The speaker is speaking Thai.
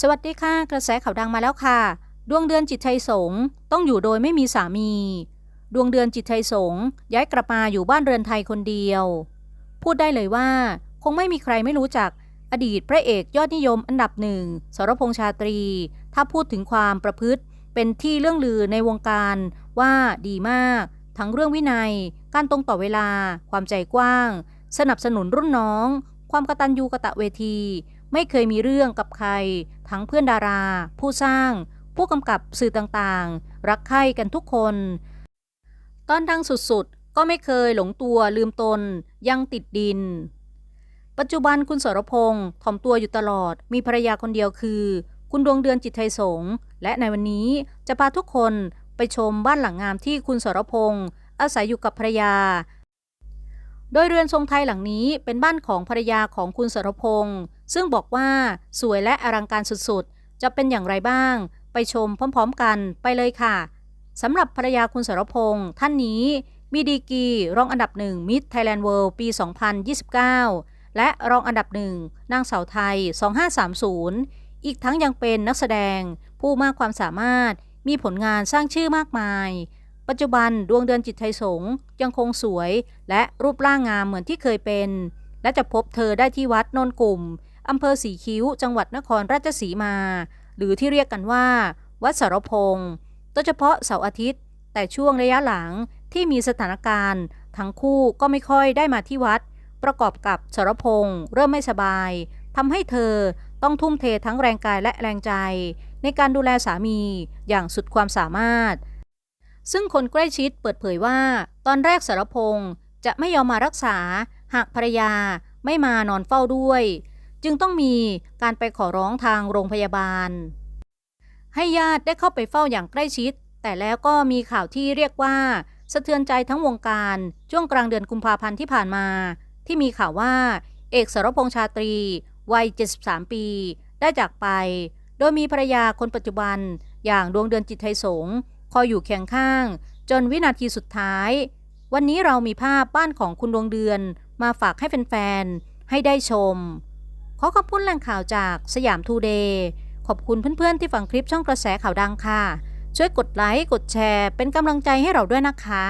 สวัสดีค่ะ กระแสข่าวดังมาแล้วค่ะ ดวงเดือนจิตไทยสงต้องอยู่โดยไม่มีสามี ดวงเดือนจิตไทยสงย้ายกลับมาอยู่บ้านเรือนไทยคนเดียว พูดได้เลยว่า คงไม่มีใครไม่รู้จักอดีตพระเอกยอดนิยมอันดับหนึ่งสรพงษ์ชาตรี ถ้าพูดถึงความประพฤติ เป็นที่เรื่องลือในวงการว่าดีมาก ทั้งเรื่องวินัย การตรงต่อเวลา ความใจกว้าง สนับสนุนรุ่นน้อง ความกตัญญูกะตะเวที ไม่เคยมีเรื่องกับใคร ทั้งเพื่อนดารา ผู้สร้าง ผู้กำกับสื่อต่างๆ รักใคร่กันทุกคน ตอนดังสุดๆ ก็ไม่เคยหลงตัวลืมตน ยังติดดิน ปัจจุบันคุณสรพงษ์ถ่อมตัวอยู่ตลอด มีภรรยาคนเดียวคือ คุณดวงเดือนจิตไทยสงและในวันนี้จะพาทุกคนไปชมบ้านหลังงามที่คุณสรพงษ์อาศัยอยู่กับภรรยา โดยเรือนทรงไทยหลังนี้เป็นบ้านของภรรยาของคุณสรพงษ์ ซึ่งบอกว่าสวยและอลังการสุดๆ จะเป็นอย่างไรบ้าง ไปชมพร้อมๆกันไปเลยค่ะสำหรับภรรยาคุณสรพงษ์ท่านนี้มีดีกีรองอันดับหนึ่งมิสไทยแลนด์เวิลด์ปี 2029 และรองอันดับหนึ่งนางสาวไทย 2530 อีกทั้งยังเป็นนักแสดง ผู้มากความสามารถมีผลงานสร้างชื่อมากมาย ปัจจุบันดวงเดือนจิตไทยสงยังคงสวย และรูปร่างงามเหมือนที่เคยเป็น และจะพบเธอได้ที่วัดนนกลุ่ม อำเภอสีคิ้ว จังหวัดนครราชสีมา หรือที่เรียกกันว่า วัดสารพงษ์โดยเฉพาะเสาร์อาทิตย์ แต่ช่วงระยะหลังที่มีสถานการณ์ ทั้งคู่ก็ไม่ค่อยได้มาที่วัด ประกอบกับสรพงษ์เริ่มไม่สบายทำให้เธอต้องทุ่มเททั้งแรงกายและแรงใจ ในการดูแลสามีอย่างสุดความสามารถ ซึ่งคนใกล้ชิดเปิดเผยว่า ตอนแรกสรพงษ์จะไม่ยอมมารักษา หากภรรยาไม่มานอนเฝ้าด้วย จึงต้องมีการไปขอร้องทางโรงพยาบาล ให้ญาติได้เข้าไปเฝ้าอย่างใกล้ชิด แต่แล้วก็มีข่าวที่เรียกว่า สะเทือนใจทั้งวงการ ช่วงกลางเดือนกุมภาพันธ์ที่ผ่านมา ที่มีข่าวว่า เอกสรพงษ์ชาตรี วัย 73 ปี ได้จากไป โดยมีภรรยาคนปัจจุบัน อย่างดวงเดือนจิตไทยสงคอยอยู่เคียงข้าง จนวินาทีสุดท้าย วันนี้เรามีภาพบ้านของคุณดวงเดือนมาฝากให้แฟนๆให้ได้ชม ขอขอบคุณแหล่งข่าวจากสยามทูเดย์ขอบคุณเพื่อนๆที่ฟังคลิปช่องกระแสข่าวดังค่ะ ช่วยกดไลค์กดแชร์ เป็นกำลังใจให้เราด้วยนะคะ